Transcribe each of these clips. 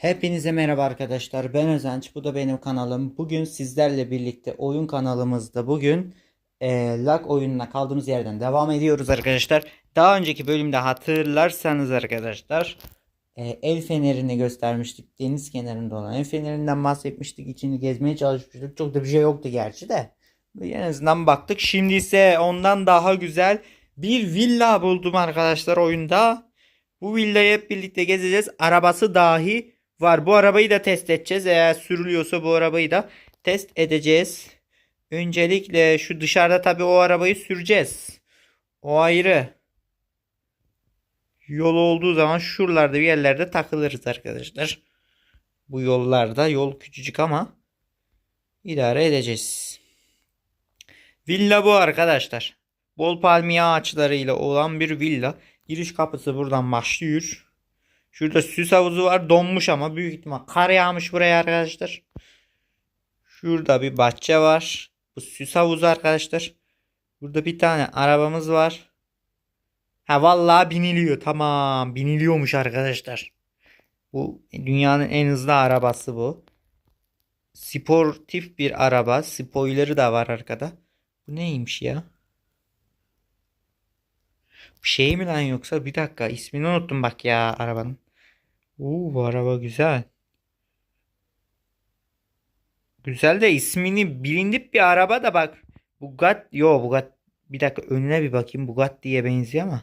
Hepinize merhaba arkadaşlar. Ben Özenç. Bu da benim kanalım. Bugün sizlerle birlikte oyun kanalımızda bugün e, lag oyununa kaldığımız yerden devam ediyoruz arkadaşlar. Daha önceki bölümde hatırlarsanız arkadaşlar e, el fenerini göstermiştik. Deniz kenarında olan el fenerinden bahsetmiştik. İçini gezmeye çalışmıştık. Çok da bir şey yoktu gerçi de. En azından baktık. Şimdi ise ondan daha güzel bir villa buldum arkadaşlar oyunda. Bu villayı hep birlikte gezeceğiz. Arabası dahi var. Bu arabayı da test edeceğiz. Eğer sürülüyorsa bu arabayı da test edeceğiz. Öncelikle şu dışarıda tabii o arabayı süreceğiz. O ayrı. Yol olduğu zaman şuralarda bir yerlerde takılırız arkadaşlar. Bu yollarda yol küçücük ama idare edeceğiz. Villa bu arkadaşlar. Bol palmiye ağaçlarıyla olan bir villa. Giriş kapısı buradan başlıyor. Şurada süs havuzu var. Donmuş ama büyük ihtimal kar yağmış buraya arkadaşlar. Şurada bir bahçe var. Bu süs havuzu arkadaşlar. Burada bir tane arabamız var. Ha vallahi biniliyor. Tamam. Biniliyormuş arkadaşlar. Bu dünyanın en hızlı arabası bu. Sportif bir araba. Spoiler'ı da var arkada. Bu neymiş ya? Şey mi lan yoksa? Bir dakika ismini unuttum bak ya arabanın. Oo bu araba güzel. Güzel de ismini bilindik bir araba da bak. Bugatti. Yo Bugatti. Bir dakika önüne bir bakayım. Bugatti'ye benziyor ama.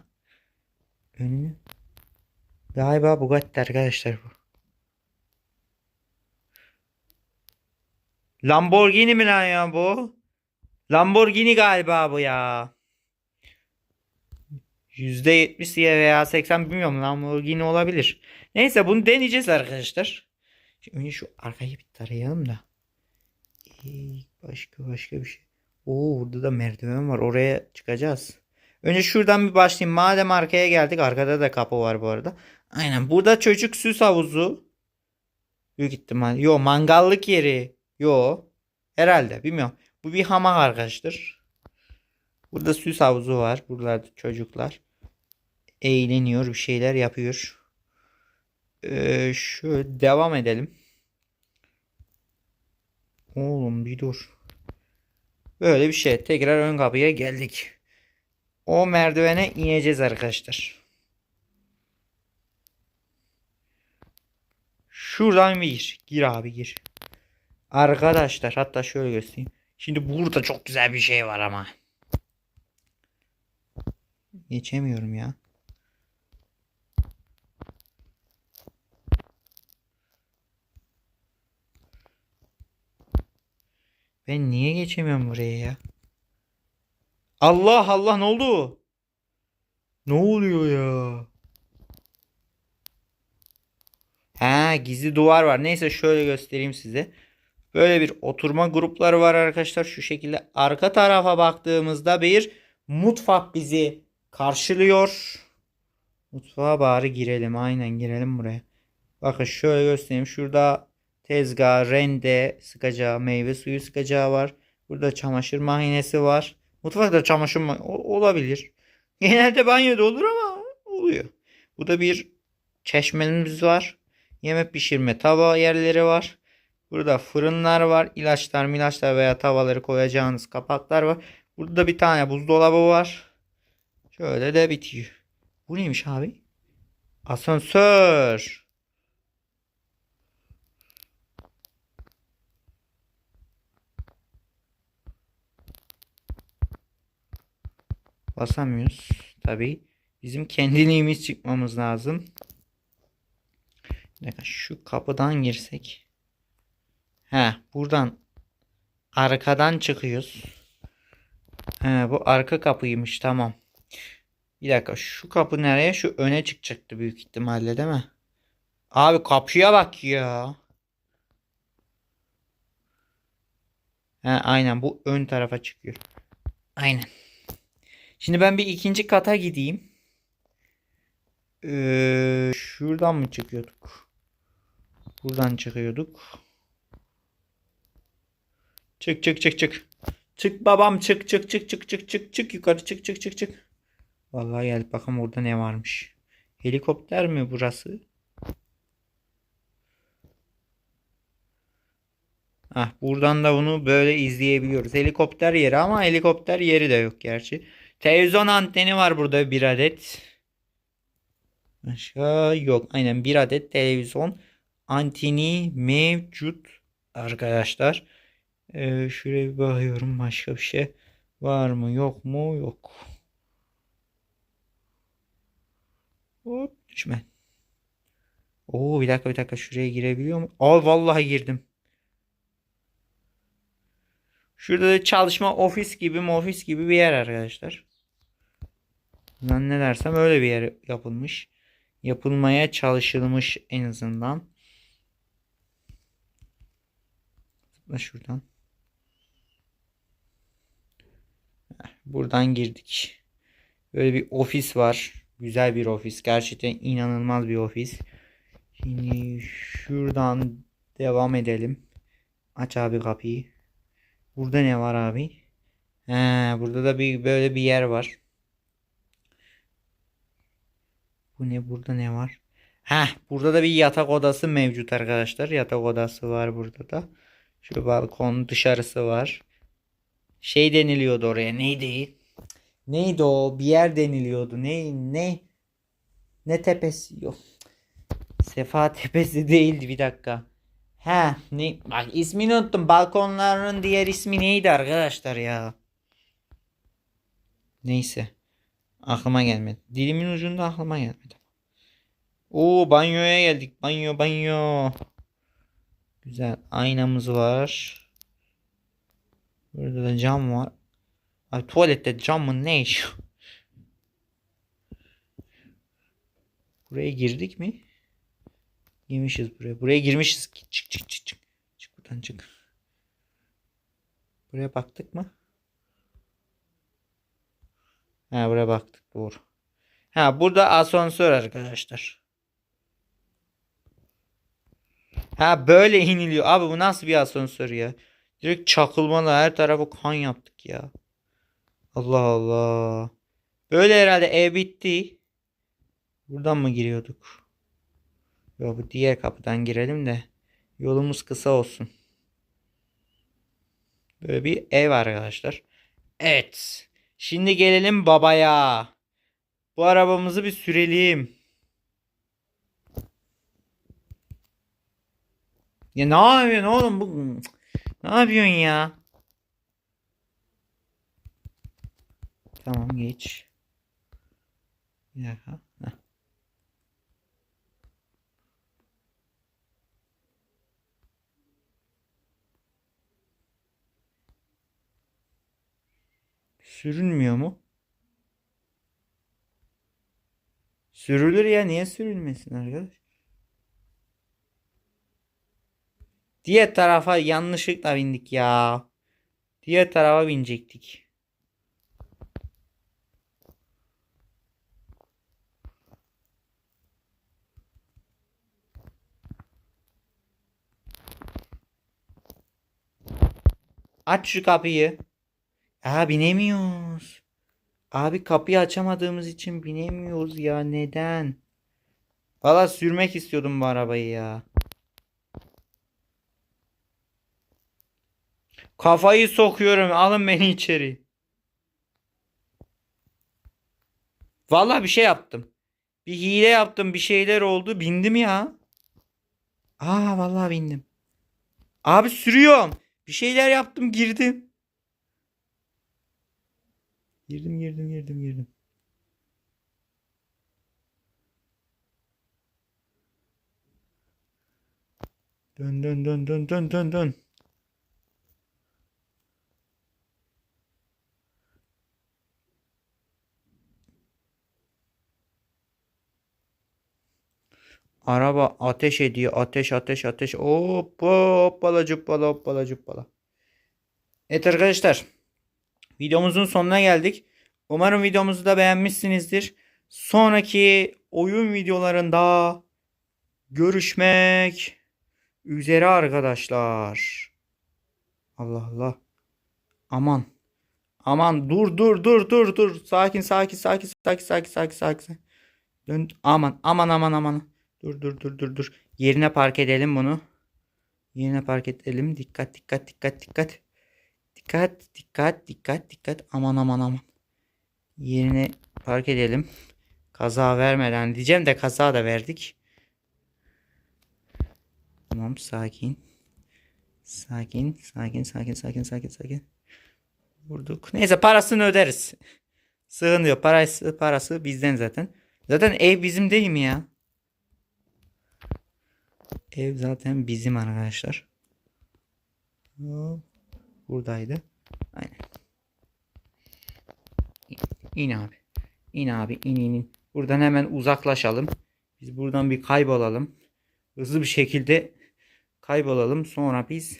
Önünü. Galiba Bugatti arkadaşlar bu. Lamborghini mi lan ya bu? Lamborghini galiba bu ya. %70 veya 80 bilmiyorum Lamborghini olabilir. Neyse bunu deneyeceğiz arkadaşlar. Şimdi şu arkayı bir tarayalım da. Başka başka bir şey. Oo burada da merdiven var. Oraya çıkacağız. Önce şuradan bir başlayayım. Madem arkaya geldik. Arkada da kapı var bu arada. Aynen. Burada çocuk süs havuzu. Büyük ihtimal. Yo mangallık yeri. Yo. Herhalde. Bilmiyorum. Bu bir hamak arkadaşlar. Burada süs havuzu var. Buralarda çocuklar eğleniyor, bir şeyler yapıyor. Ee, şöyle devam edelim. Oğlum bir dur. Böyle bir şey. Tekrar ön kapıya geldik. O merdivene ineceğiz arkadaşlar. Şuradan bir gir. Gir abi gir. Arkadaşlar hatta şöyle göstereyim. Şimdi burada çok güzel bir şey var ama. Geçemiyorum ya. Ben niye geçemiyorum buraya ya? Allah Allah ne oldu? Ne oluyor ya? Ha gizli duvar var. Neyse şöyle göstereyim size. Böyle bir oturma grupları var arkadaşlar. Şu şekilde arka tarafa baktığımızda bir mutfak bizi karşılıyor. Mutfağa bari girelim. Aynen girelim buraya. Bakın şöyle göstereyim. Şurada tezgah, rende sıkacağı, meyve suyu sıkacağı var. Burada çamaşır makinesi var. Mutfakta çamaşır olabilir. Genelde banyoda olur ama oluyor. Burada bir çeşmemiz var. Yemek pişirme tava yerleri var. Burada fırınlar var. İlaçlar, milaçlar veya tavaları koyacağınız kapaklar var. Burada bir tane buzdolabı var. Şöyle de bitiyor. Bu neymiş abi? Asansör. Basamıyoruz. Tabii. Bizim kendiliğimiz çıkmamız lazım. Şu kapıdan girsek. He, buradan arkadan çıkıyoruz. He, bu arka kapıymış tamam. Bir dakika şu kapı nereye? Şu öne çıkacaktı büyük ihtimalle değil mi? Abi kapıya bak ya. He, aynen bu ön tarafa çıkıyor. Aynen. Şimdi ben bir ikinci kata gideyim. Ee, şuradan mı çıkıyorduk? Buradan çıkıyorduk. Çık çık çık çık. Çık babam çık çık çık çık çık çık çık yukarı çık çık çık çık. Vallahi gel bakalım orada ne varmış. Helikopter mi burası? Hah, buradan da bunu böyle izleyebiliyoruz. Helikopter yeri ama helikopter yeri de yok gerçi. Televizyon anteni var burada bir adet. Başka yok. Aynen bir adet televizyon anteni mevcut arkadaşlar. Ee, şuraya bir bakıyorum başka bir şey var mı yok mu yok. Hop düşme. Oo bir dakika bir dakika şuraya girebiliyor mu? Aa vallahi girdim. Şurada da çalışma ofis gibi ofis gibi bir yer arkadaşlar. Ben ne dersem öyle bir yer yapılmış. Yapılmaya çalışılmış en azından. Zıpla şuradan. Buradan girdik. Böyle bir ofis var. Güzel bir ofis. Gerçekten inanılmaz bir ofis. Şimdi şuradan devam edelim. Aç abi kapıyı. Burada ne var abi? He, burada da bir böyle bir yer var. Bu ne? Burada ne var? Heh, burada da bir yatak odası mevcut arkadaşlar. Yatak odası var burada da. Şu balkon dışarısı var. Şey deniliyordu oraya. Neydi? Neydi o? Bir yer deniliyordu. Ne? Ne? Ne tepesi? Yok. Sefa tepesi değildi. Bir dakika. He, ne? Bak ismini unuttum. Balkonların diğer ismi neydi arkadaşlar ya? Neyse. Aklıma gelmedi. Dilimin ucunda aklıma gelmedi. Oo banyoya geldik. Banyo banyo. Güzel. Aynamız var. Burada da cam var. Abi tuvalette camın ne işi? Buraya girdik mi? Girmişiz buraya. Buraya girmişiz. Çık çık çık çık. Çık buradan çık. Buraya baktık mı? Ha buraya baktık doğru. Ha burada asansör arkadaşlar. Ha böyle iniliyor. Abi bu nasıl bir asansör ya? Direkt çakılmalı her tarafı kan yaptık ya. Allah Allah. Böyle herhalde ev bitti. Buradan mı giriyorduk? Yok bu diğer kapıdan girelim de yolumuz kısa olsun. Böyle bir ev arkadaşlar. Evet. Şimdi gelelim babaya. Bu arabamızı bir sürelim. Ya ne yapıyorsun oğlum bu? Ne yapıyorsun ya? Tamam geç. Bir dakika. Heh. Sürünmüyor mu? Sürülür ya niye sürülmesin arkadaş? Diğer tarafa yanlışlıkla bindik ya. Diğer tarafa binecektik. Aç şu kapıyı. Aa binemiyoruz. Abi kapıyı açamadığımız için binemiyoruz ya. Neden? Valla sürmek istiyordum bu arabayı ya. Kafayı sokuyorum. Alın beni içeri. Valla bir şey yaptım. Bir hile yaptım. Bir şeyler oldu. Bindim ya. Aa vallahi bindim. Abi sürüyorum. Bir şeyler yaptım girdim. Girdim girdim girdim girdim. Dön dön dön dön dön dön dön. Araba ateş ediyor. Ateş ateş ateş. Hoppa hoppala cuppala hoppala cuppala. Evet arkadaşlar. Videomuzun sonuna geldik. Umarım videomuzu da beğenmişsinizdir. Sonraki oyun videolarında görüşmek üzere arkadaşlar. Allah Allah. Aman. Aman dur dur dur dur dur. Sakin sakin sakin sakin sakin sakin sakin. Dön. Aman aman aman aman. Dur dur dur dur dur. Yerine park edelim bunu. Yerine park edelim. Dikkat dikkat dikkat dikkat. Dikkat dikkat dikkat dikkat. Aman aman aman. Yerine park edelim. Kaza vermeden diyeceğim de kaza da verdik. Tamam sakin. Sakin sakin sakin sakin sakin sakin. Vurduk. Neyse parasını öderiz. Sıkıntı yok. Parası, parası bizden zaten. Zaten ev bizim değil mi ya? Ev zaten bizim arkadaşlar. Buradaydı. Aynen. İn abi. İn abi. in in in. Buradan hemen uzaklaşalım. Biz buradan bir kaybolalım. Hızlı bir şekilde kaybolalım. Sonra biz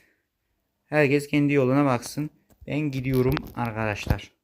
herkes kendi yoluna baksın. Ben gidiyorum arkadaşlar.